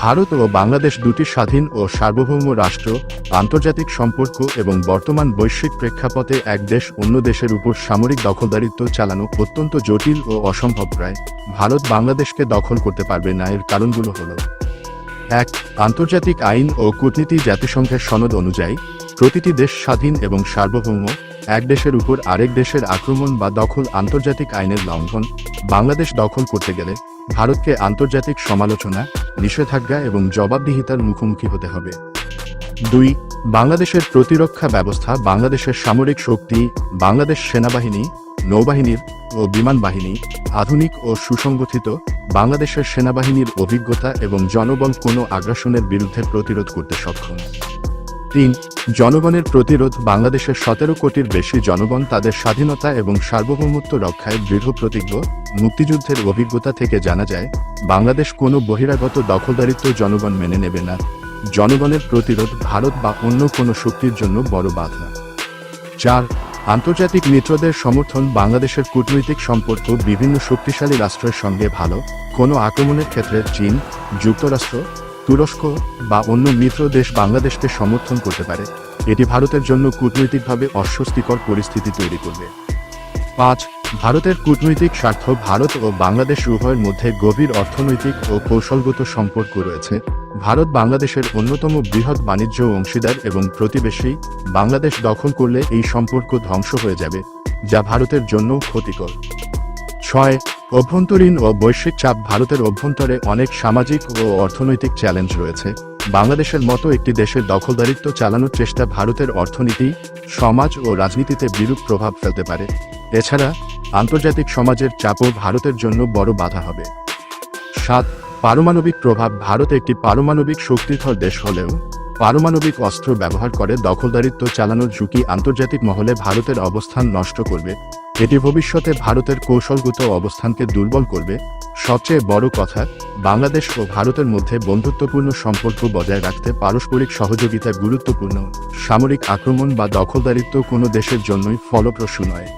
ভারত ও বাংলাদেশ দুটি স্বাধীন ও সার্বভৌম রাষ্ট্র, আন্তর্জাতিক সম্পর্ক এবং বর্তমান বৈশ্বিক প্রেক্ষাপটে এক দেশ অন্য দেশের উপর সামরিক দখলদারিত্ব চালানো অত্যন্ত জটিল ও অসম্ভব প্রায়। ভারত বাংলাদেশকে দখল করতে পারবে না এর কারণগুলো হলো এক, আন্তর্জাতিক আইন ও কূটনীতি জাতিসংঘের সনদ অনুযায়ী, প্রতিটি দেশ স্বাধীন এবং সার্বভৌম এক দেশের উপর আরেক দেশের আক্রমণ বা দখল আন্তর্জাতিক আইনের লঙ্ঘন, বাংলাদেশ দখল করতে গেলে ভারতকে আন্তর্জাতিক সমালোচনা, নিষেধাজ্ঞা এবং জবাবদিহিতার মুখোমুখি হতে হবে। দুই, বাংলাদেশের প্রতিরক্ষা ব্যবস্থা, বাংলাদেশের সামরিক শক্তি, বাংলাদেশ সেনাবাহিনী, নৌবাহিনীর ও বিমান বাহিনী, আধুনিক ও সুসংগঠিত, বাংলাদেশের সেনাবাহিনীর অভিজ্ঞতা এবং জনবল কোনো আগ্রাসনের বিরুদ্ধে প্রতিরোধ করতে সক্ষম। তিন, জনগণের প্রতিরোধ বাংলাদেশের সতেরো কোটির বেশি জনগণ তাদের স্বাধীনতা এবং সার্বভৌমত্ব রক্ষায় দৃঢ় প্রতিজ্ঞ। মুক্তিযুদ্ধের অভিজ্ঞতা থেকে জানা যায়, বাংলাদেশ কোনো বহিরাগত দখলদারিত্ব জনগণ মেনে নেবে না। জনগণের প্রতিরোধ ভারত বা অন্য কোনো শক্তির জন্য বড় বাধা। চার, আন্তর্জাতিক মিত্রদের সমর্থন বাংলাদেশের কূটনৈতিক সম্পর্ক বিভিন্ন শক্তিশালী রাষ্ট্রের সঙ্গে ভালো। কোনো আক্রমণের ক্ষেত্রে চীন, যুক্তরাষ্ট্র তুরস্ক বা অন্য মিত্র দেশ বাংলাদেশকে সমর্থন করতে পারে। এটি ভারতের জন্য কূটনৈতিকভাবে অস্বস্তিকর পরিস্থিতি তৈরি করবে। পাঁচ, ভারতের কূটনৈতিক স্বার্থ ভারত ও বাংলাদেশ উভয়ের মধ্যে গভীর অর্থনৈতিক ও কৌশলগত সম্পর্ক রয়েছে। ভারত বাংলাদেশের অন্যতম বৃহৎ বাণিজ্য অংশীদার এবং প্রতিবেশী। বাংলাদেশ দখল করলে এই সম্পর্ক ধ্বংস হয়ে যাবে, যা ভারতের জন্যও ক্ষতিকর। ছয় অভ্যন্তরীণ ও বৈশ্বিক চাপ ভারতের অভ্যন্তরে অনেক সামাজিক ও অর্থনৈতিক চ্যালেঞ্জ রয়েছে। বাংলাদেশের মতো একটি দেশের দখলদারিত্ব চালানোর চেষ্টা ভারতের অর্থনীতি, সমাজ ও রাজনীতিতে বিরূপ প্রভাব ফেলতে পারে। এছাড়া, আন্তর্জাতিক সমাজের চাপও ভারতের জন্য বড় বাধা হবে। সাত, পারমাণবিক প্রভাব ভারত একটি পারমাণবিক শক্তিধর দেশ হলেও, পারমাণবিক অস্ত্র ব্যবহার করে দখলদারিত্ব চালানোর ঝুঁকি আন্তর্জাতিক মহলে ভারতের অবস্থান নষ্ট করবে। এটি ভবিষ্যতে ভারতের কৌশলগত অবস্থানকে দুর্বল করবে, সবচেয়ে বড় কথা, বাংলাদেশ ও ভারতের মধ্যে বন্ধুত্বপূর্ণ সম্পর্ক বজায় রাখতে পারস্পরিক সহযোগিতা গুরুত্বপূর্ণ। সামরিক আক্রমণ বা দখলদারিত্ব কোনো দেশের জন্যই ফলপ্রসূ নয়।